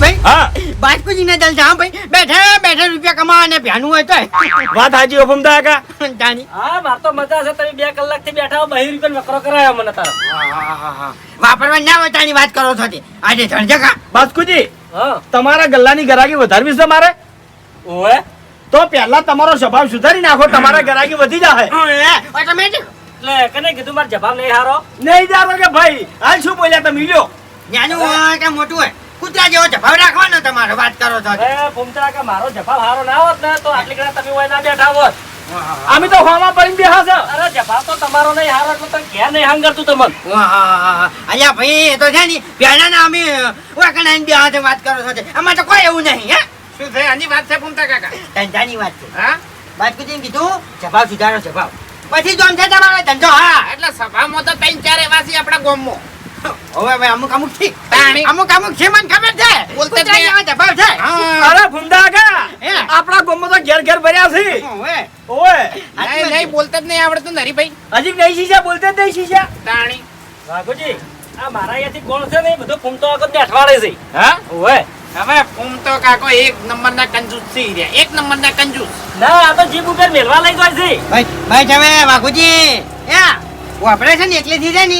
હરીભાઈ હા. બાજકુજીને દલ હા ભાઈ. બેઠા બેઠા રૂપિયા કમાવા અને ભ્યાનું હોય તો. વાત હાજી હુકમદા કા જાની. હા માર તો મજા છે. તમે બે કલાકથી બેઠા હો બહી રૂપિયા વકરો કરાયો મને તારો. વાપરવા ના હોય વાત કરો છો તે. આજે ધણજકા બાસ્કુજી હા. તમારા ગલ્લાની ગરાગી વધારવી છે મારે? ઓએ તો પહેલા તમારો સ્વભાવ સુધારી નાખો તમારા ગરાગી વધી જાય ઓટોમેટિક લે કને કીધું મારો જવાબ નહીં હારો. નહીં જારો કે ભાઈ હાલ શું બોલ્યા તમે લ્યો. નાનું હોય કે મોટું હોય? કૂતરા જેવો જભાવ રાખવાનો તમારો વાત કરો છો એ ભૂમતરા કે મારો જવાબ હારો ના હોત ને તો આટલી ઘણા તમે હોય ના બેઠા હોત. અમે તો હોમાં પડી બેહા છે. અરે જભાવ તો તમારો નહીં હારો એટલે તો ઘેર નહીં હંગરતું તમને? વાહ, અલ્યા ભાઈ એ તો છે ને પહેલાના અમે વાકણાઈને બેહા છે વાત કરો છો. તે. આમાં તો કોઈ એવું નહીં હે? શું છે? આની વાત છે ભૂમતા કાકા? ધંધાની વાત છે. હા? ને કીધું જભાવ સુધારો જભાવ. પછી જોમ છે તમારો ધંધો હા. એટલે સભામાં તો ત્રણ ચાર એવા છે આપણા ગામમાં. હવે હવે અમુક અમુક ઠીક તાણી. અમુક અમુક છે મને ખબર છે? બોલતા જ નહીં. જેવા જભાવ છે? અરે ફુંદા આપણા ગામમાં તો ઘેર ઘેર ભર્યા છે. ઓવે. ઓય નહીં નહીં બોલતા જ નહીં આવડતું ને હરીભાઈ. હજી નહીં શીશા બોલતે જ નહીં શીશા તાણી. વાઘુજી આ મારા અહીંયાથી કોણ છે ને? એ ફૂમતો આગળ બેઠવાડે છે. હા? ઓએ હવે ફૂમતો કાકો એક નંબરના કંજૂસ છે. એક નંબરના કંજૂસ. ના આ તો જીભ ઉપર મેળવા લઈ જાય છે. ભાઈ ભાઈ વાઘુજી. યા વાપરે છે ને એકલેથી છે ને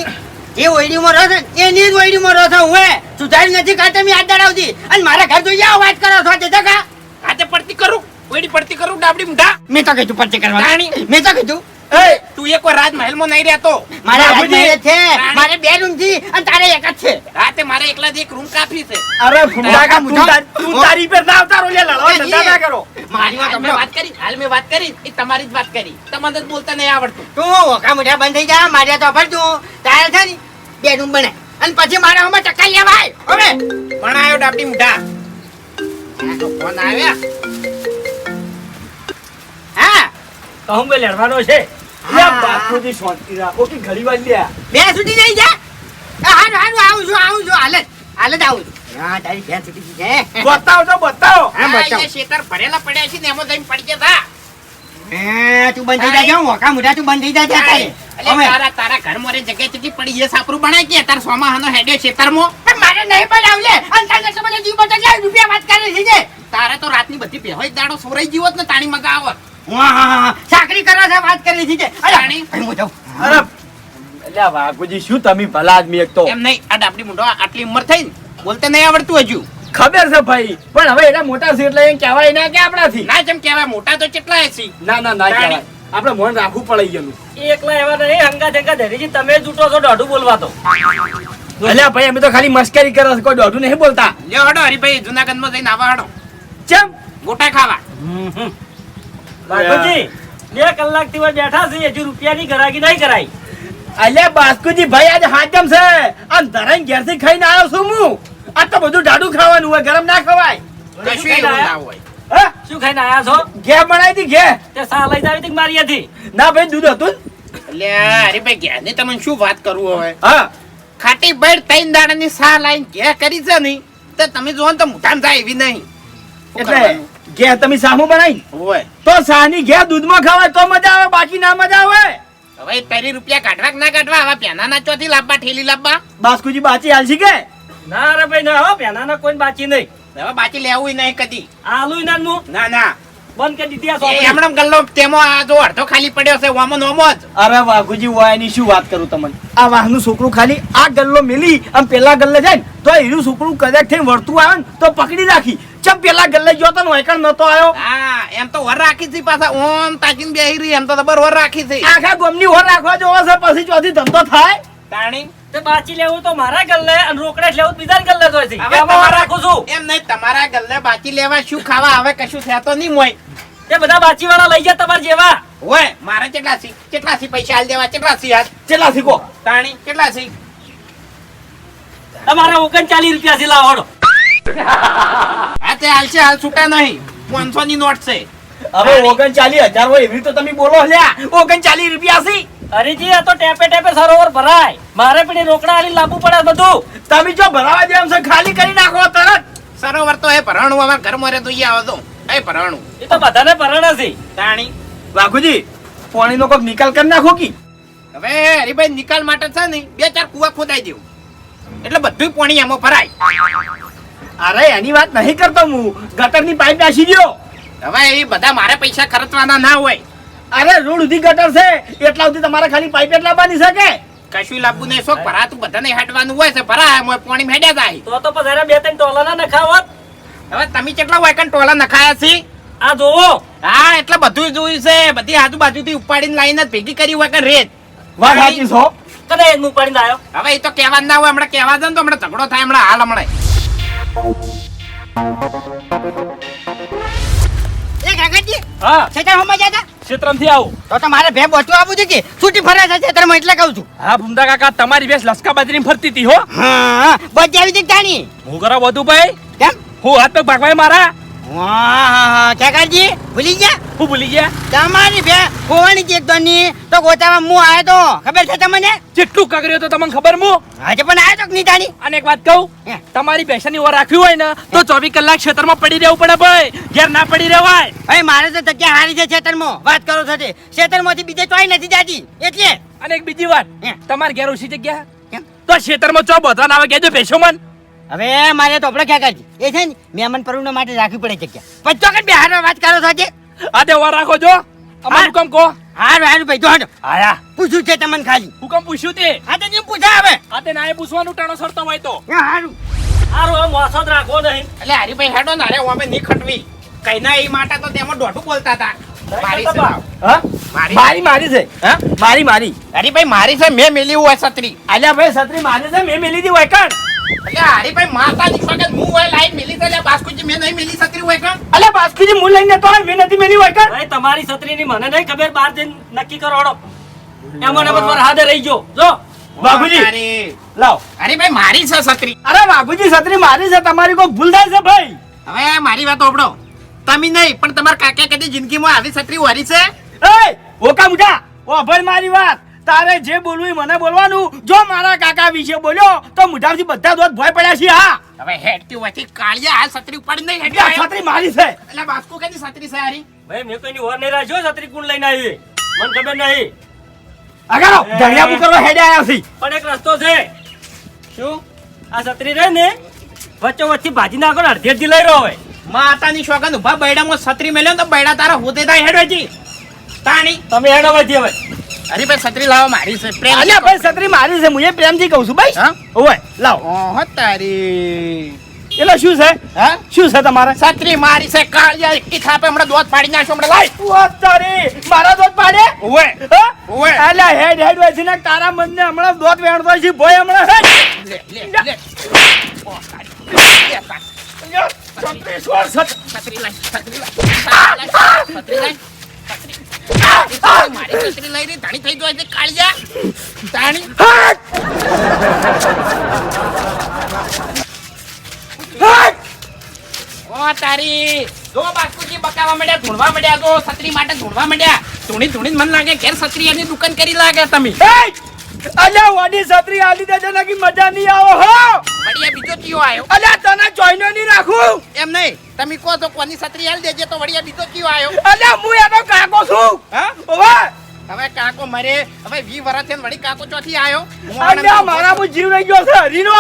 જે ઓઈડીમાં રહો છો એની જ ઓઈડીમાં રહો છો હું સુધારી નથી કાઢતા મેં હાથ દડાવતી અને મારા ઘર જોઈએ આવો વાત કરો છો તે જગા આજે પડતી કરું ઓઈડી પડતી કરું ડાબડી મુઢા. મેં તો કીધું પડતી કરવા. રાણી. મેં તો કીધું. એ તું એક વાર રાજમહેલમાં નહીં રહેતો. મારા બાપુજી. છે મારે બે રૂમ છે અને તારે એક જ છે. રાતે મારે એકલા જ એક રૂમ કાફી છે. અરે ફુંદા કા મુઢા? તું તારી પર ના અવતારો લે લડો ધંધા ના કરો. મારી વાત હાલ મેં વાત કરી હાલ મેં વાત કરી એ તમારી જ વાત કરી. તમને જ બોલતા નહીં આવડતું. તું ઓકા મુઢા બંધ થઈ જા મારે તો ભરતું તારે છે ને બે રૂમ બને. અને પછી મારા હમણાં ટકા લેવાય. હવે. પણ આવ્યો ડાબડી મુઢા. ફોન આવ્યા. હા. તો હું લડવાનો છે? બાપુજી શાંતિ રાખો કે ઘડી વાર લ્યા બે સુધી નહીં જા. હારું હારું આવું છું આવું છું. હાલ જ હાલ જ આવું છું. હા તારી બે સુધી છે બતાવો તો બતાવો. હા, બતાવો. શેતર ભરેલા પડ્યા છે ને એમાં જઈને પડી ગયા એ, તું બંધ થઈ જા ઓકા મોઢા તું બંધ થઈ જાય જા તારે. એટલે તારા તારા ઘર મોરે જગ્યાએ કેટલી પડી એ સાપરું બનાય કે? તાર સોમાં હાનો હેડ્યો શેતરમાં? મારે નહીં બનાવ લે. અને તારે તો બધા જીવ બચા જાય રૂપિયા વાત કરે છે. તારે તો રાતની બધી પહેલો દાડો સોરાઈ જીવત ને તાણી મગા આવત વાહ, હા, હા, ચાકરી કરે છે વાત કરે છે અરે જાણી. હું જાઉં. અરે અલ્યા વાઘુજી શું તમે ભલા આદમી એક તો? એમ નહીં આ ડાબડી મુંડો આટલી ઉંમર થઈ ને બોલતે નહીં આવડતું હજુ. ખબર છે ભાઈ પણ હવે એના મોટા છે એટલે એમ કહેવાય ના કે આપણાથી. ના જેમ કહેવાય મોટા તો કેટલા ના ના ના કહેવાય. આપણે મોન રાખવું પડે એનું. એકલા એવા નહીં હંગા ધંગા ધરીજી તમે જૂટો છો દોઢું બોલવા તો. અલ્યા ભાઈ અમે તો ખાલી મસ્કરી કરો કોઈ દોઢું નહીં બોલતા. લ્યો હડો હરીભાઈ જુનાગઢમાં જઈને આવા હડો. ચમ? ગોટા ખાવા. બાપુજી બે કલાકથી બેઠા છે હજુ રૂપિયાની ગરાગી નહીં કરાઈ. અલ્યા બાસ્કુજી ભાઈ આજે હાજમ છે. આમ ધરાઈ ઘેરથી ખાઈને આવ્યો છું હું. આ તો બધું ડાડું ખાવાનું હોય ગરમ ના ખવાય. કશું એવું ના હોય. શું ખાઈને આયા છો? ઘે બનાવી હતી ઘે. તે સા લઈ જાવી હતી મારી હતી ના ભાઈ દૂધ હતું લે અરે ભાઈ ઘે ને તમને શું વાત કરવું હવે? હા. ખાટી બેડ ત્રણ દાડાની સા લાઈન ઘે કરી છે નહીં તો તમે જોવો ને તો મુઠામ થાય એવી નહીં. એટલે? ઘે તમે સામું બનાવી હોય. તો સાની ઘે દૂધમાં ખવાય તો મજા આવે બાકી ના મજા આવે. હવે તારી રૂપિયા કાઢવા ના કાઢવા? હવે પેનાના ચોથી લાવવા ઠેલી લાવવા બાસ્કુજી બાચી હાલશી કે? ના રે ભાઈ ના હો પેનાના કોઈ બાચી નહીં. હવે બાકી લેવું નહીં કદી. આલુ ના ના ના બંધ કરી દીધી આ એ સોપડી. ગલ્લો તેમો આ જો અડધો ખાલી પડ્યો છે ઓમો નોમો જ. અરે વાઘુજી વાયની શું વાત કરું તમને? આ વાહનું છોકરું ખાલી આ ગલ્લો મેલી આમ પેલા ગલ્લે જાય ને તો એનું છોકરું કદાચ થઈને વળતું આવે ને તો પકડી રાખી. ચમ પેલા ગલ્લે ગયો તો વાયકણ નતો આવ્યો? હા એમ તો વર રાખી છે પાછા ઓમ તાકીને બેહી રહી એમ તો તબર વર રાખી છે. આખા ગોમની હોર રાખવા જોવો છે પછી ચોથી ધંધો થાય? તાણી? તે બાચી લેવું તો મારા ગલ્લે અને રોકડે લેવું બીજા ગલ્લે જ છે. હવે તમારા- રાખું છું. એમ નહીં તમારા ગલ્લે બાકી લેવા શું ખાવા હવે કશું થતો નહીં મોય તે બધા બાચી વાળા લઈ જાય તમારા જેવા. હોય મારે કેટલા સી કેટલા સી પૈસા હાલ દેવા કેટલા સી હાલ ચેલા શીખો તાણી કેટલા સી? તમારે ઓગણચાલીસ રૂપિયા થી લાવવાનો હા તે હાલ છે હાલ છૂટા નહીં. પાંચસો ની નોટ છે. હવે ઓગણચાલીસ હજાર હોય એવી તો તમે બોલો લ્યા. ઓગણચાલીસ રૂપિયા સી હરીજી આ તો ટેપે ટેપે સરોવર ભરાય. મારે પણ રોકડા આલી લાંબુ પડે બધું. તમે જો ભરાવા જેમ છે ખાલી કરી નાખો તરત. સરોવર તો એ ભરાણું અમાર ઘર મરે તો. આવતો એ ભરાણું. એ તો બધાને પરણ છે તાણી. વાઘુજી પાણીનો કોક નિકાલ કરી નાખો કી? હવે હરીભાઈ નિકાલ માટે છે ને બે ચાર કુવા ખોદાઈ દેવું. એટલે બધું પાણી એમાં ભરાય. અરે એની વાત નહીં કરતો હું. ગટરની પાઇપ નાસી ગયો. હવે એ બધા મારે પૈસા ખર્ચવાના ના હોય. અરે રોડ સુધી ગટર છે. એટલા સુધી તમારે ખાલી પાઇપ એટલા બાંધી શકે? કશું લાવવું નહીં શોખ ભરાતું બધાને હેડવાનું હોય છે. ભરા મોય પાણી હેડ્યા જાય. તો તો પછી બે ત્રણ ટોલા ના નખાવત. હવે તમે કેટલા વાયકન ટોલા નખાયા છે? આ જોવો હા એટલે બધું જોયું છે. બધી આજુબાજુથી ઉપાડીને લાઈને ભેગી કરી હોય કે રેત. વાત સાચી છો કને એક ઉપાડીને આવ્યો હવે એ તો કહેવા ના હોય. હમણાં કહેવા દે ને તો હમણાં ઝઘડો થાય હમણાં હાલ હમણાં. એ કાકાજી હા. ખેતર હોમાં જતા ક્ષેત્રમથી આવું. તો તમારે ભે બોચું આવું છે કે? છૂટી ફરે છે ખેતરમાં એટલે કહું છું. હા ભૂમતા કાકા તમારી ભેંસ લસકા બાજરી ફરતી હતી હો. હા બચી આવી જાણી હું કરો વધુ ભાઈ? કેમ? હું હાથ પગ ભાગવાય મારા? કાકાજી ભૂલી ગયા? હું ભૂલી ગયા? તમારી ભે ખોવાની ચેક તો તો ગોતામાં મુ આવ્યો તો ખબર છે તમને? જેટલું કગર્યો તો તમને ખબર મુ? આજે પણ આવ્યો તો નહીં અને એક વાત કહું. તમારી ભેંસાની ઓર રાખ્યું હોય ને તો ચોવીસ કલાક ક્ષેત્રમાં પડી રહેવું પડે ભાઈ. ઘેર ના પડી રહેવાય. ભાઈ મારે તો જગ્યા હારી છે ક્ષેત્રમાં વાત કરો છો તે. ખેતરમાંથી બીજે ચોઈ નથી જાતી. એટલે? અને એક બીજી વાત. તમારે ઘેર ઓછી જગ્યા? તો ક્ષેત્રમાં ચો બધા આવે કહેજો ભેંસો મન. હવે મારે તો આપણે ક્યાં કાઢી એ છે ને મહેમાન પરુણા માટે રાખવી પડે જગ્યા. પચો કે બિહાર વાત કરો છો તે આ દે ઓર રાખો જો. અમારું કામ કહો. હારું હારું ભાઈ જો આયા. પૂછ્યું છે તમને ખાલી. હું કામ પૂછ્યું તે. આ તે નહીં પૂછા હવે. આ તે નાય પૂછવાનું ટાણો સરતો હોય તો. હા, હારું. હારું મોસદ રાખો નહીં. એટલે હરીભાઈ હેડો ને અરે અમે નહીં ખટવી. કઈ ના એ માટે તો તેમાં દોઢું બોલતા હતા. મારી મારી. મારી મારી છે? હા? મારી મારી. હરીભાઈ મારી છે મેં મેલી હોય છત્રી. અલ્યા ભાઈ છત્રી મારી છે મેં મેલી હોય વાયકણ એટલે હરીભાઈ માતાજી વખત હું હોય લાઈન મેલી છે બાસ્કુજી મેં નહીં મેલી છત્રી હોય કણ અલ્યા બાસ્કુજી હું લઈને તો મેં નથી મેલી વાયકણ ભાઈ તમારી છત્રીની મને નહીં ખબર બાર જઈને નક્કી કરો હળો એમાં ને રહી ગયો. જો. બાપુજી અરે ભાઈ મારી છે છત્રી. અરે બાપુજી છત્રી મારી છે તમારી કોઈ ભૂલ થાય છે ભાઈ? હવે મારી વાત ઓબડો તમે નહીં પણ તમારા કાકે કદી જિંદગીમાં આવી છત્રી વારી છે? એ ઓકા ઓ ભાઈ મારી વાત. તારે જે બોલવું મને બોલવાનું. જો મારા કાકા વિશે બોલ્યો તો મુઠાથી બધા દોત ભય પડ્યા છે હા. હવે હેડતી હોયથી કાળિયા આ છત્રી ઉપાડી નહીં હેડી છત્રી મારી છે. એટલે બાસ્કુ કદી છત્રી છે હારી? ભાઈ મેં કોઈની ઓર નહીં રાખ્યો છત્રી કોણ લઈને આવી. મને ખબર નહીં. અગારો દરિયા કરવા હેડે આવ્યા છે. પણ એક રસ્તો છે. શું? આ છત્રી રહે ને વચ્ચો વચ્ચે ભાજી નાખો ને અડધી અડધી લઈ રહ્યો હોય માતાની શોખન ઊભા બૈડામાં છત્રી મેલ્યો તો બૈડા તારા હોતે થાય હેડવાજી. તાણી. તમે હેડો હવે. હરીભાઈ છત્રી લાવો મારી છે પ્રેમ અલ્યા ભાઈ છત્રી મારી છે હું એ પ્રેમથી કહું છું ભાઈ હા? ઓય લાવો. ઓહો તારી. એટલે શું છે? હા? શું છે તમારે? છત્રી મારી છે કાળિયા એકી થાપે હમણાં દોત પાડી નાખો હમણાં લાઈ ઓ તારી? મારા દોત પાડે? ઓવે હા? ઓવે. અલ્યા હેડ હેડ હોય છે ને તારા મનને હમણાં દોત વેણતો છે ભોય હમણાં હેડ. લે લે લે. ઓ, તારી. છત્રી છોડ, છત્રી. લાઈ છત્રી લાઈ છત્રી લાઈ છત્રી છત્રી. મારી છત્રી લઈ રહી ધાણી થઈ જાય છે કાળિયા તાણી હટ! હટ! ઓ તારી જો બાસ્કુજી બકાવા માંડ્યા ધૂણવા માંડ્યા તો છત્રી માટે ધૂણવા માંડ્યા ધૂણી ધૂણી મન લાગે ઘેર છત્રી એની દુકાન કરી લાગે તમે! અલ્યા વાડી છત્રી આલી દેજે મજા નહીં આવો હો વડિયા બીજો કયો આવ્યો અલ્યા તને જોઈને નહીં રાખું એમ નહીં તમે કહો તો કોની છત્રી હાલ દેજે તો વડિયા બીજો કયો આવ્યો અલ્યા હું એનો કાકો છું. હા? ઓવે હવે કાકો મરે. હવે વી વર્ષ થઈને વળી કાકો ચોથી આવ્યો હું અલ્યા મારા મુ જીવ રહી ગયો છે. હરીનો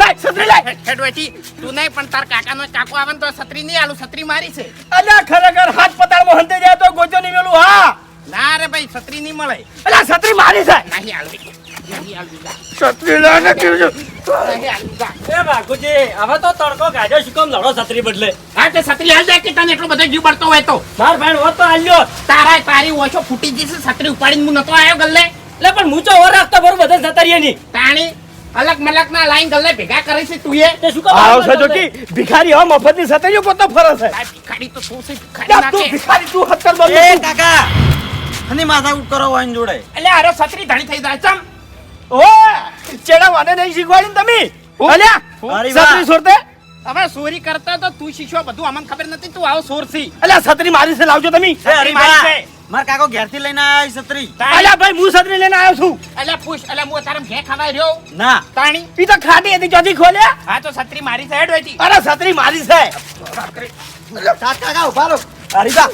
લાય છત્રી લાય. હેડવેથી તું નહીં પણ તાર કાકાનો કાકો આવે ને તો છત્રી નહીં આલું છત્રી મારી છે. અલ્યા ખરેખર હાથ પતાળમાં હંતે જાય તો ગોચો નહીં મેલું. હા. ના રે ભાઈ છત્રી નહીં મળે. અલ્યા છત્રી મારી છે. નહીં આલવી. નહીં આલવી. છત્રી લાને કીધું નહીં આલવી જા. એ બાકુજી હવે તો તડકો ગાજો શું કામ લડો છત્રી બદલે. હા તે છત્રી હાલ જાય કે તને એટલો બધો જીવ બળતો હોય તો. માર ભાઈ હોત તો આલ્યો તારા તારી ઓછો ફૂટી જશે છત્રી ઉપાડીને હું નતો આવ્યો ગલ્લે? એટલે પણ મૂચો ઓર રાખતો બરોબર બધા જતા રહીએ ની તાણી અલગ મલક ના લાઈન ગલ્લે ભેગા કરે છે તું એ? તે શું કામ આવશે જોકી ભિખારી હો મફતની છત્રીઓ પોતો ફરે છે. ભિખારી તો શું છે ભિખારી તું ભિખારી તું હત્તર બોલ એ કાકા અને માથા ઉઠ કરો વાઈન જોડે. એટલે અરે છત્રી ધણી થઈ જાય ચમ. ઓ ચેડા વાને નહીં શીખવાડી તમે? અલ્યા છત્રી છોડતે હવે ચોરી કરતા તો તું શીખ્યો બધું અમને ખબર નથી તું આવો સોરસી અલ્યા છત્રી મારી છે લાવજો તમે. છત્રી મારી છે. માર કાકો ઘેરથી લઈને આવ્યા છત્રી. અલ્યા ભાઈ હું છત્રી લઈને આવ્યો છું. અલ્યા પૂછ એટલે હું તારા ઘે ખાવા રહ્યો. ના. તાણી. ઈ તો ખાટી હતી ચોથી ખોલ્યા. હા તો છત્રી મારી છે હેડ હોયથી. અરે છત્રી મારી છે. કાકા ઊભા રહો. હરીબા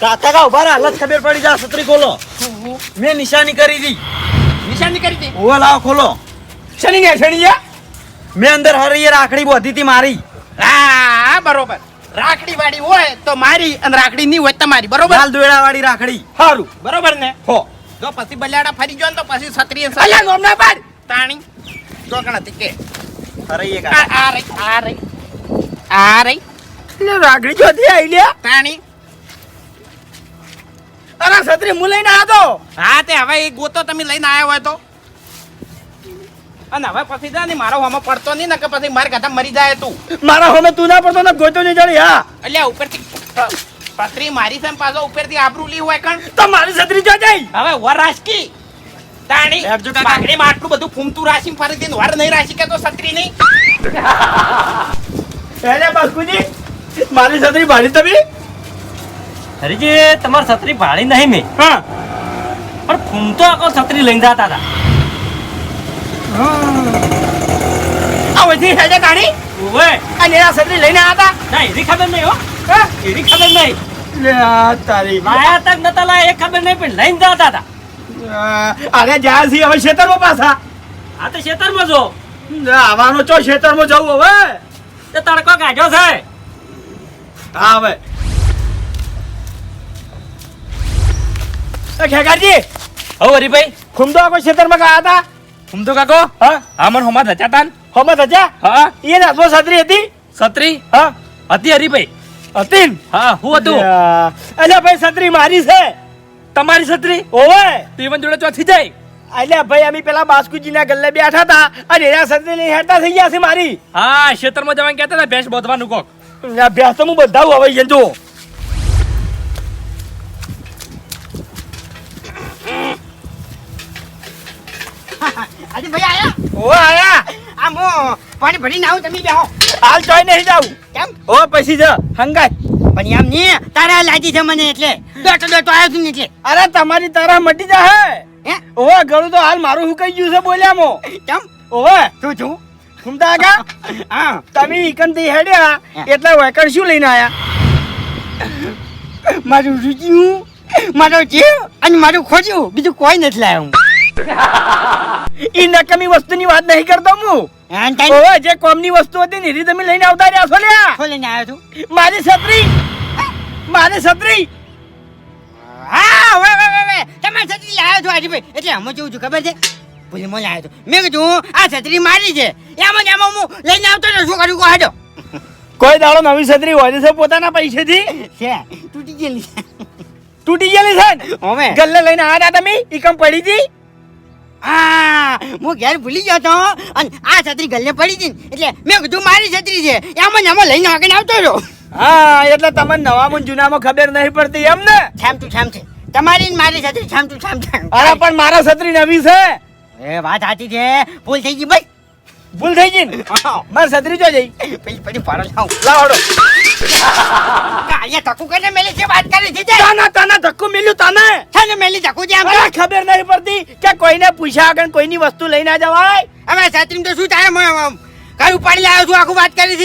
સાત કા ઊભા રહો હાલત ખબર પડી જા છત્રી ખોલો. મેં નિશાની કરી દી. નિશાની કરી દી? ઓવા લાવો ખોલો. શનિ ને ગયા મેં અંદર હરીએ રાખડી બોધી હતી મારી. હા બરોબર. રાખડી વાળી હોય તો મારી અને રાખડી ની હોય તમારી બરોબર? લાલ દોયડા વાળી રાખડી. સારું બરોબર ને? હો. જો પછી બલ્યાડા ફરી ગયો ને તો પછી છત્રી અને અલ્યા ગોમના બાર. તાણી. ચોકણા તીકે અરે આ આ રહી આ રહી આ રહી. એટલે રાખડી જોતી આઈ લ્યા. તાણી અરે છત્રી હું લઈને આવ્યો હા તે હવે એ ગોતો તમે લઈને આવ્યા હોય તો. અને હવે પછી જા ને મારો હોમાં પડતો નહીં ને કે પછી મારે કથા મરી જાય તું. મારા હોમે તું ના પડતો ને ગોતો નહીં જાણી હા. એટલે ઉપરથી પથરી મારી છે પાછો ઉપરથી આબરૂ લી હોય કણ? તો મારી છત્રી જો જઈ હવે વર રાશકી. તાણી કાકા. આટલું બધું ફૂમતું રાશી ફરી દઈને વર નહીં રાશી કે તો છત્રી નહીં એટલે બાસ્કુજી મારી છત્રી ભાડી તમે? હરીજી તમારી છત્રી ભાળી નહીં મેં. હા. પણ ફૂમતો આખો છત્રી લઈને જતા હતા. આ વધી હેડે તાણી ઓવે. અને આ છત્રી લઈને આવ્યા ના એવી ખબર નહીં હો. હતા ખબર નહીં. લે તારી લાયા તક નતા લાયા એ ખબર નહીં પણ લઈને જતા હતા. અરે જ્યાં હવે ખેતરમાં પાછા? આ તો ખેતરમાં જો. આવવાનો ચો ખેતરમાં જવું હવે? તે તડકો કાઢ્યો છે. હા હવે. એ ખેગાજી હો હરીભાઈ. ખુમદો આખો ખેતરમાં ગયા હતા? ફૂમ કાકો? હા. હા મને હોમાં ધચા તા હોમત હતા હા એ નાથમાં છત્રી હતી? છત્રી? હા. હતી હરીભાઈ. હતી હા હું હતું. અલ્યા ભાઈ છત્રી મારી છે. તમારી છત્રી? ઓવે. તીવન જોડે ચોથી જાય. અલ્યા ભાઈ અમે પેલા બાસ્કુજીના ગલ્લે બેઠા હતા અને એના છત્રી લઈને હેડતા થઈ ગયા છે મારી. હા ખેતરમાં જવાનું કહેતા હતા ભેંસ બોધવાનું કોક. ભેંસ તો હું બધા હવે જો આજે ભાઈ આયા. ઓ આયા. આ મો પાણી ભરીને આવું તમે બેહો હાલ જોઈ નહીં જાઉં. કેમ? ઓ પછી જ હંગાત. પણ એમ નહીં તારા લાગી છે મને એટલે. બેઠો બેઠો આવ્યો છું ને એટલે. અરે તમારી તારા મટી જા હે. ઓ ગળું તો હાલ મારું હું કહી ગયું છે બોલ્યા મો કેમ? ઓવે તું છું ઘૂમતા આગા? હા. તમે ઈકનથી હેડ્યા એટલે વેકર શું લઈને આયા? મારું રૂચ્યું મારો જીવ અને મારું ખોજ્યું બીજું કોઈ નથી લાવ્યો. હું ઈ નકમી વસ્તુની વાત નહીં કરતો હું. ઓવે જે કોમની વસ્તુ હતી ને એરી તમે લઈને આવતા રહ્યા છો લ્યા. ખોલીને આવ્યો છું મારી છત્રી. મારી છત્રી. હા હવે હવે હવે તમારી છત્રી લાવ્યો છું આજે ભાઈ એટલે અમે જોઉં છું ખબર છે? ભૂલી મને આવ્યો છું મેં કીધું આ છત્રી મારી છે. એમાં એમાં હું લઈને આવતો ને શું કર્યું કહો કોઈ દાડો નવી છત્રી હોય છે પોતાના પૈસેથી. છે. તૂટી ગયેલી છે. તૂટી ગયેલી છે ગલ્લે લઈને આવ્યા તમે? એકમ પડી હતી? હા ઘેર ભૂલી ગયો હતો અને આ છત્રી ગલ્લે પડી હતી. એટલે મેં કીધું મારી છત્રી છે. એમ ને એમાં લઈને આગળ આવતો રહ્યો. હા એટલે તમને નવામાં જૂનામાં ખબર નહીં પડતી એમ ને? છામ તું છામ છે. તમારી ને મારી છત્રી છામ તું છામ છે. અરે પણ મારા છત્રી નવી છે? એ વાત સાચી છે. ભૂલ થઈ ગઈ ભાઈ. ભૂલ થઈ ગઈ ને? મારી છત્રી જો જઈ. પછી પછી ફાળો આવું લાવડો અહીંયા ધક્કુ કરીને મેલી છે વાત કરી છે તે? તાના તાના ધક્કો મિલ્યું તને? મેલી ધક્કુ છે આમ ખબર નહીં પડતી કે કોઈને પૂછ્યા આગળ કોઈની વસ્તુ લઈ ના જવાય? હવે છત્રી તો શું થાય? ઘર ઉપાડી લાવ્યો છું? આખું વાત કરી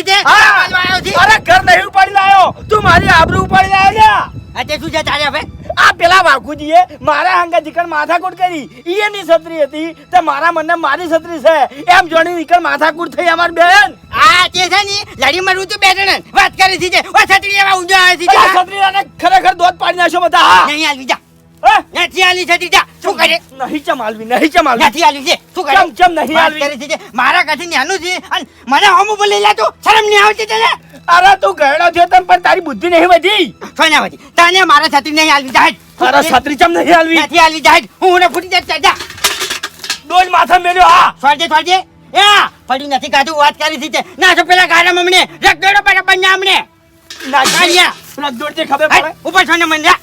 અરે ઘર નહીં ઉપાડી લાયો. તું મારી આબરૂ ઉપાડી લાયો લ્યા. આજે શું છે તારે હવે? આ પેલા વાઘુજીએ મારા હંગા દીકર માથાકૂટ કરી. ઈ એની છત્રી હતી. તે મારા મનને મારી છત્રી છે. એમ જોણી નીકળ માથાકૂટ થઈ અમાર બેન. આ તે છે ની લડી મરું તું બે જણ. વાત કરી છે ઓ છત્રી એવા ઊંધો આવે છે છત્રી અને ખરેખર દોત પાડી નાખ્યો બધા નહીં આવી જા? નથી આલી છત્રી જા શું કરે? નહીં ચમાલવી નહીં ચમાલવી નથી આલી છે. શું કરે? ચમ ચમ નહીં આલવી. કરે છે મારા કાઠી ન્યાનું છે અને મને હમ બોલી લે તું. શરમ નહીં આવતી તને? અરે તું ગયડો થયો તને પણ તારી બુદ્ધિ નહીં વધી. સોનાવતી તને મારા છત્રી નહીં આલવી. જા તારા છત્રી ચમ નહીં આલવી? નથી આલવી જા હું ને ફૂટી જાય જા ડોજ માથા મેલ્યો હા. ફાડજે ફાડજે એ પડ્યું નથી કાધું વાત કરી છે ના તો પેલા ગાડા મમને રગડો પર બન્યા અમને ના કાઢ્યા. રગદોડથી ખબર પડે? ઉપર છોને મને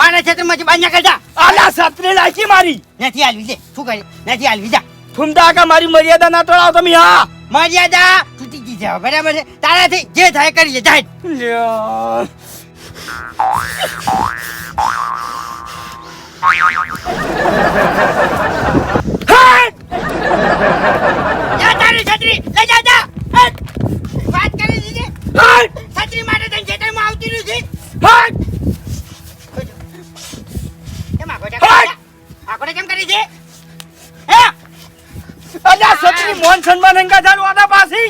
મારા ક્ષેત્રમાંથી બાંધ્યા કરતા આલા છત્રી લાખી મારી. નથી આલવી છે શું કરે? નથી આલવી જા. ફૂમતા કા મારી મર્યાદા ના તોડાવ તમે હા. મર્યાદા તૂટી ગઈ જાવ બરાબર છે? તારાથી જે થાય કરી લે જાય. જા તારી છત્રી લઈ જા જા. વાત કરી દીધી? છત્રી માટે તને ખેતરમાં આવતી નથી હાય! કેમ આખો જા હટ. આખોડે કેમ કરી છે હે? અલ્યા છત્રી મોહન સન્માન અંગા ચાલુ આના પાસી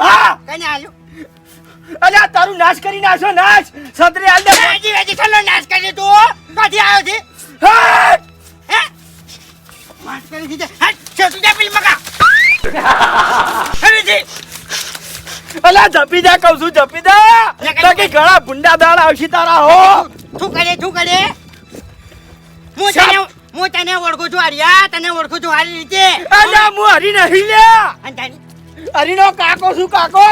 હા? કને આલ્યું. અલ્યા તારું નાશ કરી નાખો નાશ! છત્રી હાલ દે. વેજી વેજી છલ્લો નાશ કરી તું ક્યાંથી આવ્યો છે? હટ! હે? નાશ કરી દીધે. હટ છે તું જા પેલી હરીજી અલ્યા જપી જા કહું છું જપી દે. બાકી ઘણા ભૂંડા દાળ આવશે તારા હો. શું કરે શું કરે હું. તને હું તને ઓળખું છું હરિયા. તને ઓળખું છું સારી રીતે. અરે હું. હરી નહીં લે. હરીનો કાકો શું કાકો.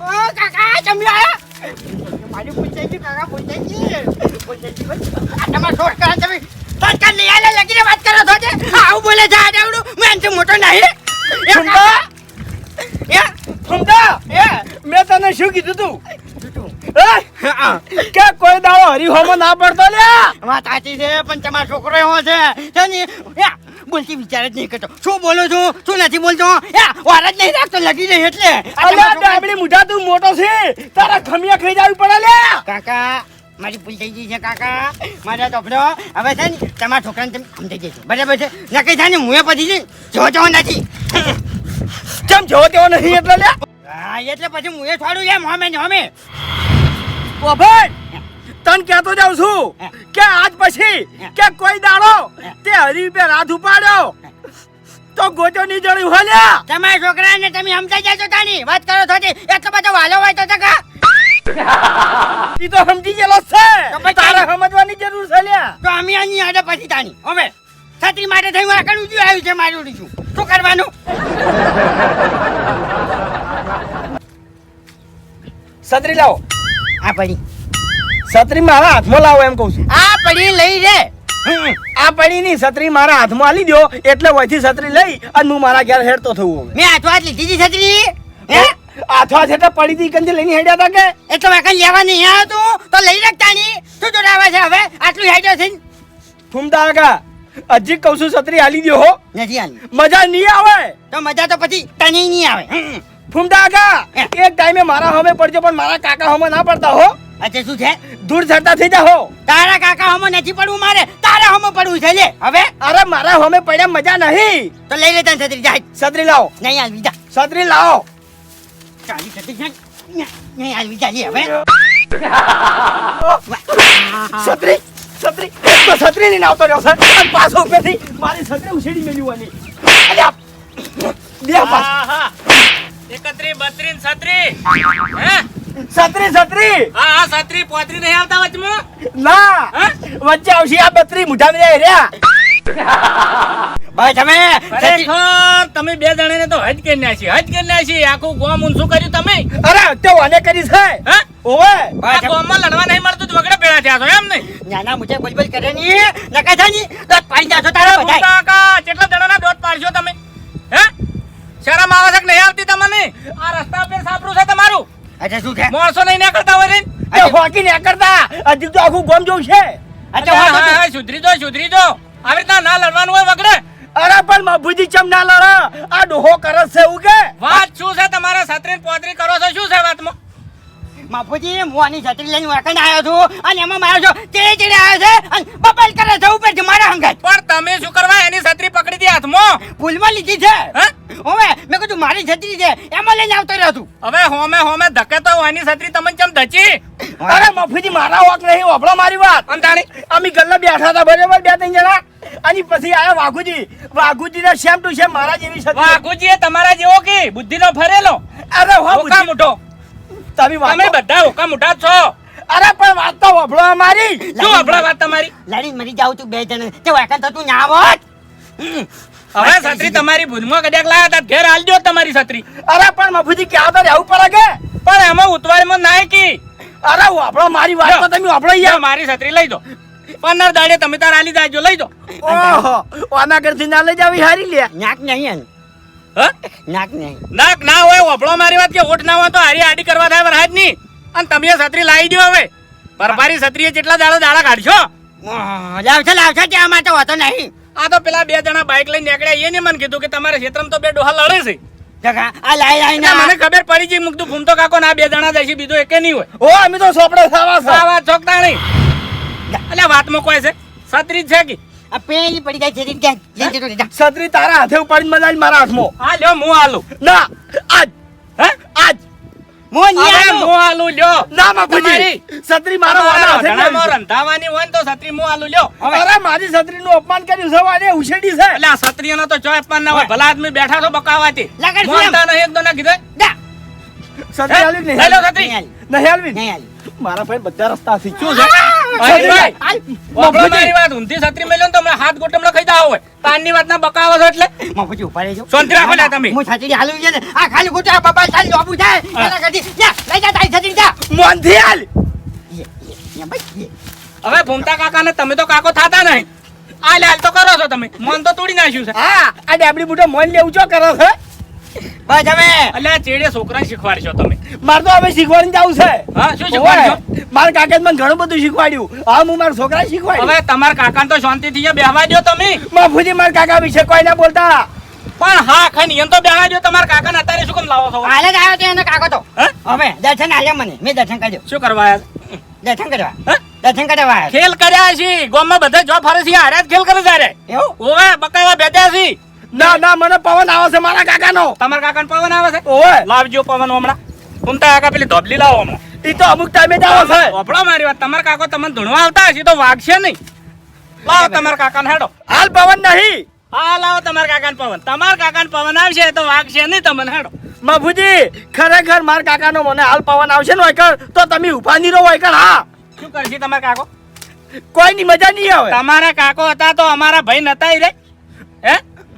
ઓ કાકા તમે આયા? મારી પૂછાઈ કાકા પૂછાઈ પૂછાઈ આ તમારા શોર્ટ કરા તમે તત્કાલ લઈ આલે લગીને વાત કરો છો આવું બોલે છે આ દેવડું હું એનથી મોટો નહીં. એ એ. ફમદા એ. મેં તને શું કીધું તું? કે કોઈ દાડો હરિહોમો ના પડતો લ્યા? વાત સાચી છે પણ તમારો છોકરો એવો છે. એ બોલતી વિચાર જ નહીં કરતો. શું બોલો છું? શું નથી બોલતો? વાર જ નહીં રાખતો લગી નહીં એટલે. આ અલ્યા ડાબડી તું મોટો છે. તારા ખમિયા ખાઈ જાવી પડે લે કાકા મારી ભૂલ થઈ ગઈ છે કાકા. મારા તોફડો હવે છે ને તમારા છોકરાને તમે સમજાઈ જજો બરાબર છે? નક્કી થાય ને મુએ પછી છે જો જો નથી. કેમ જો તેવો નથી એટલે લે હા એટલે પછી મુએ છોડું એમ હોમે ને હોમે. ઓભણ તન કહેતો જાઉં છું કે આજ પછી કે કોઈ દાડો તે હરી પે રાત ઉપાડ્યો. તો ગોચો નહીં જડ્યું હો લ્યા તમારા છોકરાને તમે સમજાઈ જજો તાની. વાત કરો એટલો બધો વાલો હોય તો ઈ તો સમજી ગયેલો છે. તારે સમજવાની જરૂર છે લ્યા. તો અમે આની આડે પછી તાની. હવે છત્રી માટે થઈ ઉજ્યું આવ્યું છે મારું ઉડીશું શું કરવાનું? છત્રી લાવો. આ પડી. છત્રી મારા હાથમાં લાવો એમ કહું છું. આ પડી લઈ રે. આ પડી ની છત્રી મારા હાથમાં આલી દો એટલે વહીથી છત્રી લઈ અને હું મારા ઘેર હેડતો થવું મેં હાથવા લીધી હતી છત્રી? હે? હાથવા છે તો પડી હતી કંજી લઈને હેડ્યા હતા કે? એટલે વાકન લેવા નહીં આવ્યો તું તો લઈ રાખતા તું શું આવે છે હવે આટલું હેડ્યો છે? ફૂમતા આગા અજી કહું છું છત્રી આલી દો હો. નથી આલી. મજા નહીં આવે. તો મજા તો પછી તને નહીં આવે. ફૂમતા આગા એક ટાઈમે મારા હમે પડજો પણ મારા કાકા હમે ના પડતા હો. અચ્છા શું છે? દૂર ચડતા થઈ જાઓ તારા કાકા હમે નથી પડવું મારે? તારા હમે પડવું છે લે. હવે? અરે મારા હમે પડ્યા મજા નહીં. તો લઈ લે તને છત્રી જાય છત્રી લાવો. નહીં હાલ બીજા છત્રી લાવો. ચાલી છત્રી ને? નહીં હાલ બીજા લે હવે. છત્રી છત્રી. તો છત્રી લઈને આવતો રહ્યો સર અને પાછો ઉપરથી મારી છત્રી ઉછેડી મેલી વાની અલ્યા. બે આહા. એકત્રી બત્રી છત્રી હે? છત્રી છત્રી? હા હા છત્રી પોત્રી નહીં આવતા વચમાં? ના. વચ્ચે આવશે આ બત્રી મુઠા મેં રહ્યા ભાઈ તમે ખરેખર તમે બે જણાને તો હજ કરી નાખી હજ કરી નાખી. આખું ગોમ ઊંચું કર્યું તમે? અરે તે વાને કરી છે. હે? ઓવે. આ ગોમમાં લડવા નહીં મળતું તો વગડે ભેળા થયા છો એમ નહીં? નાના મુજે બજબજ કરે ની નકા થાયની તો પાડી જાશો તારા અરે કાકા, કેટલા જણાના દોત પાડશો તમે? હે? શરમ આવે છે કે નહીં આવતી આ રસ્તા પર સાપરું છે તમારું? અચ્છા શું છે? માણસો નહીં નીકળતા હોય ને હોકી નીકળતા. હજી તો આખું ગોમ જોઉં છે. અચ્છા હા, હા, સુધરી દો સુધરી દો આવી રીતના ના લડવાનું હોય વગડે? અરે પણ મભુજી ચમ ના લડો? આ ડોહો કરે છે કે? વાત શું છે તમારે સત્રી ને પોતરી કરો છો? શું છે વાતમાં? બાપુજી હું આની છત્રી લઈને વાકણ આવ્યો છું અને એમાં મારો છો ચીડી ચીડી આવ્યો છે અને બબલ કરે છે ઉપર મારા હંગાત. પણ તમે શું કરવા એની છત્રી પકડી હતી હાથમાં? ભૂલમાં લીધી છે? હવે મેં કીધું મારી છત્રી છે એમાં લઈને આવતો રહ્યો છું. હવે હોમે હોમે ધકે તો એની છત્રી તમને ચમ ધચી? અરે મફુજી મારા વાક નહીં ઓભળો મારી વાત. અંતાણી અમે ગલ્લા બેઠા હતા બરાબર બે ત્રણ જણા. અને પછી આયા વાઘુજી. વાઘુજી ને સેમ ટુ સેમ મારા જેવી છત્રી. વાઘુજી એ તમારા જેવો કે? બુદ્ધિનો ફરેલો. અરે હો હોકા. મુઠો તમે વાત તમે બધા ઓકા મોટા છો. અરે પણ વાત તો વભળો અમારી. શું વભળો વાત તમારી? લડી મરી જાઉં છું બે જણ. તે વાકા થતું ના હોત. હવે છત્રી તમારી ભૂલમાં કદાચ લાયા હતા ઘેર આલજો તમારી છત્રી. અરે પણ મફુજી ક્યાં તો રહેવું પડે કે? પણ એમાં ઉતવાળમાં નાય કી અરે વાપડો મારી વાત તો તમે વાપડો યાર. મારી છત્રી લઈ દો પંદર દાડે તમે તાર આલી જાજો લઈ દો ઓહો ઓના ઘરથી ના લઈ જાવી હારી લે. ન્યાક નહીં? નાક નહીં નાક ના હોય ઓભળો મારી વાત કે ઓઠ ના હોય તો હારી આડી કરવા થાય વરહાજની અને તમે છત્રી લાવી દો હવે. પરપારી છત્રીએ જેટલા દાડો દાડા કાઢશો. ઓહ, લાવશે લાવશે ત્યાં માટે હોતો નહીં? આ તો પેલા બે જણા બાઇક લઈને નીકળ્યા એને મને કીધું કે તમારા ક્ષેત્રમાં તો બે ડોહા લડે છે. આ લાઈ લાઈ એટલે મને ખબર પડી ગઈ મુકતું ફૂમતો કાકો ના બે જણા જાય છે બીજો એકે નહીં હોય. ઓ અમે તો સોપડે ખાવા સાવા વાત ચોકતા નહીં. એટલે વાતમાં કોઈ છે? છત્રી જ છે કે? આ પેલી પડી જાય છે ત્યાં લઈ જતો જા. છત્રી તારા હાથે ઉપાડીને મજા મારા હાથમાં. આ લ્યો હું આલું ના આજ. હે? આજ. હું લ્યો. ના બાપુજી. છત્રી મારા વાના હાથે જ ઘણામાં રંધાવાની હોય તો છત્રી હું આલુ લ્યો. અરે મારી છત્રીનું અપમાન કર્યું છે વાને ઉછેડી છે. એટલે આ તો અપમાન ના હોય ભલા આદમી બેઠા છો બકાવાથી. નહીં ના કીધું જા. છત્રી આલી જ લઈ લો નહીં છત્રી નહીં નહીં આલવી નહીં આલી. મારા ભાઈ બધા રસ્તા શીખ્યું છે? ભાઈ, ભાઈ. હાલ. વાપરો મારી વાત. ઊંધી છત્રી મેલ્યો તો હમણાં હાથ ગોટમડો ખાઈ જાવ હોય તાનની વાતના બકાવો છો એટલે? મફુજી ઊભા રહેજો. શાંતિ રાખો લ્યા તમે. હું છત્રી હાલું છે ને. આ ખાલી ખોટું બાબા ચાલી લોબુ થાય એના કરતી જા લઈ જા તારી છત્રી જા. મોનથી હાલ. લે, લે, લે, ભાઈ, લે. હવે ભૂમતા કાકા ને તમે તો કાકો થાતા નહીં. આ લાલ તો કરો છો તમે. મન તો તોડી નાખ્યું છે. હા આ ડાબડી બુટો મન લેવું છો કરો છે? બસ હવે એટલે ચેડે છોકરાને શીખવાડશો તમે. મારે તો હવે શીખવાડીને જવું છે. હા શું શીખવાડશો? મારા કાકાએ મને ઘણું બધું શીખવાડ્યું. હા હું મારા છોકરાને શીખવાડ્યું. હવે તમારા કાકાને તો શાંતિથી અહીંયા બેહવા દ્યો તમે. બાપુજી મારા કાકા વિશે કોઈ ના બોલતા. પણ હા ખાઈ એમ તો બેહવા દ્યો. તમારા કાકાને અત્યારે શું કેમ લાવો છો? હાલે જ આવ્યો તો એનો કાકો તો? હવે દર્શન આલ્યા મને. મેં દર્શન કર્યો શું કરવા આયા? દર્શન કરવા. હે? દર્શન કરવા ખેલ કર્યા છે ગામમાં બધા જો ફરે છે. ખેલ કરે છે હારે. એવું? ઓવે બકાવા બેઠા છે ના ના મને પવન આવે છે મારા કાકાનો. તમારા કાકાને પવન આવે છે? ઓય. લાવજો પવન હમણાં. ઘૂમતા કાકા પેલી ધોબલી લાવો હમણાં. ઈ તો અમુક ટાઈમે જ આવે છે. ઓપડો મારી વાત. તમારા કાકો તમને ધૂણવા આવતા હશે તો વાગશે નહીં. લાવો તમારા કાકાને હેડો. હાલ પવન નહીં. હા લાવો તમારા કાકાને પવન. તમારા કાકાને પવન આવશે તો વાગશે નહીં તમને હેડો. બાપુજી ખરેખર મારા કાકાનો મને હાલ પવન આવશે ને વાયકર તો તમે ઊભા નહીં રહો વાયકર હા. શું કરશે તમારા કાકો? કોઈની મજા નહીં આવે. તમારા કાકો હતા તો અમારા ભાઈ નતા રે.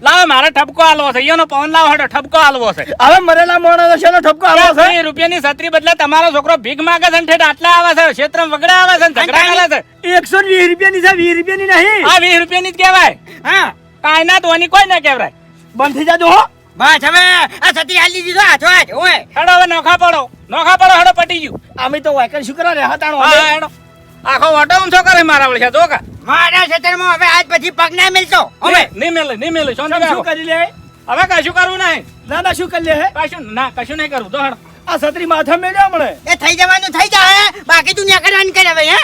લાવો મારે ઠપકો આલવો છે. એનો પવન લાવો હેડો ઠપકો આલવો છે. હવે મરેલા માણસો છે ઠપકો આલવો છે. રૂપિયાની છત્રી બદલે તમારો છોકરો ભીખ માગે છે ઠેઠ આટલા આવે છે ક્ષેત્ર વગડા આવે છે ને ઝઘડા આવે છે. એકસો વીસ રૂપિયાની છે વીસ રૂપિયાની નહીં. આ વીસ રૂપિયાની જ કહેવાય. હા. કાયના ધોની કોઈ ના કહેવાય. બંધ થઈ જાજો હો. બસ હવે આ છત્રી હાલી દીધો હાથો હાથ ઓય. હેડો હવે નોખા પડો. નોખા પડો હેડો પટી ગયું. અમે તો વૈકણ શું કરવા રહ્યા હતા હા. હેડો. આખો ઓટો ઊંચો કરે મારા વળી જો કા. મારા ક્ષેત્રમાં હવે આજ પછી પગ ના મિલતો હવે. નહીં મેલે નહીં મેલે શાંતિ શું કરી લે. હવે કશું કરવું નહીં. ના ના શું કરી લે હે? કશું ના કશું નહીં કરવું. તો હેડો આ છત્રી માથા મેળ્યો હમણે. એ થઈ જવાનું થઈ જાય બાકી તું નેકરવાનું કરે હવે હે.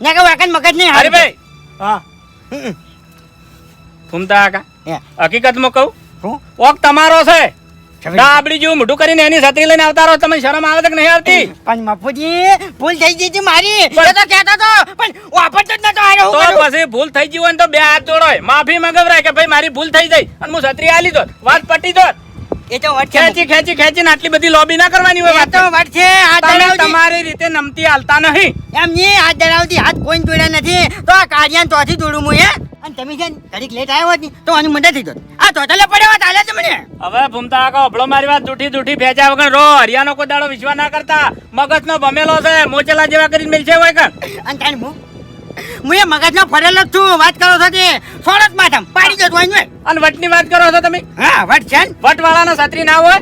નેકર વાકન મગજ નહીં અરે ભાઈ. હા. ફૂમતા કાકા. હકીકતમાં કહું? ઓક તમારો છે. ડાબડી જેવું મોઢું કરીને એની છત્રી લઈને આવતા રહો. તમે શરમ આવે કે નહીં આવતી? પણ મફુજી ભૂલ થઈ ગઈ હતી મારી. એ તો કહેતો તો પણ વાપરતો જ નતો આરે તો પછી ભૂલ થઈ ગઈ હોય તો બે હાથ જોડોય માફી મગવરાય કે ભાઈ મારી ભૂલ થઈ જાય અને હું છત્રી આલી દો વાત પટી દો એ તો ખેંચી ખેંચી ખેંચી આટલી બધી લોબી ના કરવાની હોય વાત વાત છે આ તમે તમારી રીતે નમતી હાલતા નહીં. એમ નહીં હાથ ધરાવતી હાથ કોઈ તોડ્યા નથી. તો આ કાર્યાન ચોથી તોડું હું હે? અને તમે છે ઘડીક લેટ આવ્યો હોત ને તો આની મજા થઈ દોત આ તોતલે પડ્યો વાત આલે છે મને. હવે ભૂમતા કાકા અભળો મારી વાત દૂઠી દૂઠી ભેજા વગર રો હરિયાનો કોઈ દાડો વિશ્વાસ ના કરતા. મગજનો ભમેલો છે. મોચેલા જેવા કરીને મિલશે હોય કણ અને તાણ હું હું એ મગજનો ફરેલો છું. વાત કરો છો કે સોળત માથામ. પાડી દો તું અહીં અને વટની વાત કરો છો તમે? હા વટ છે ને. વટવાળાના છત્રી ના હોય?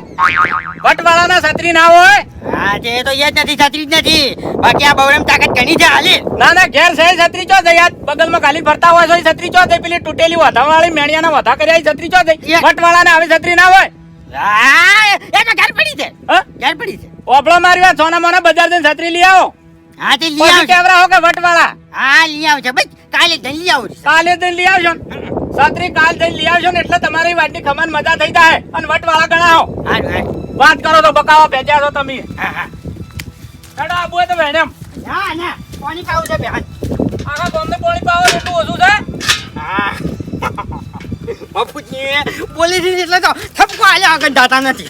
વટવાળાના છત્રી ના હોય? હા તે તો યાદ નથી છત્રી જ નથી. બાકી આ બવરમ તાકાત ઘણી છે હાલી. ના ના ઘેર છે છત્રી ચો છે યાર બગલમાં ખાલી ફરતા હોય તો છત્રી ચો છે પેલી તૂટેલી વધા વાળી મેણિયાના વધા કર્યા છત્રી ચો છે યા. વટવાળાને આવી છત્રી ના હોય? હા એ તો ઘર પડી છે. હા? ઘર પડી છે. ઓપળો મારી વાત સોના મોના બજાર જઈને છત્રી લઈ આવો. હા તે લઈ હો કે વટવાળા? હા લઈ આવશે ભાઈ કાલે જઈને લઈ કાલે જઈને લઈ આવજો ને. કાલ જઈને લઈ આવજો ને એટલે તમારી વાતની ખમણ મજા થઈ જાય અને વટવાળા હારું, હારું. વાત કરો તો બકાવા ભેજા છો તમે. હા હા. આબુ તો વેણેમ ના ના પાણી પાવું છે બેન આખા ગામને પાણી પાવો એટલું ઓછું છે? હા. બાપુજી બોલી દીધી એટલે તો થપકો આલ્યા આગળ દાતા નથી.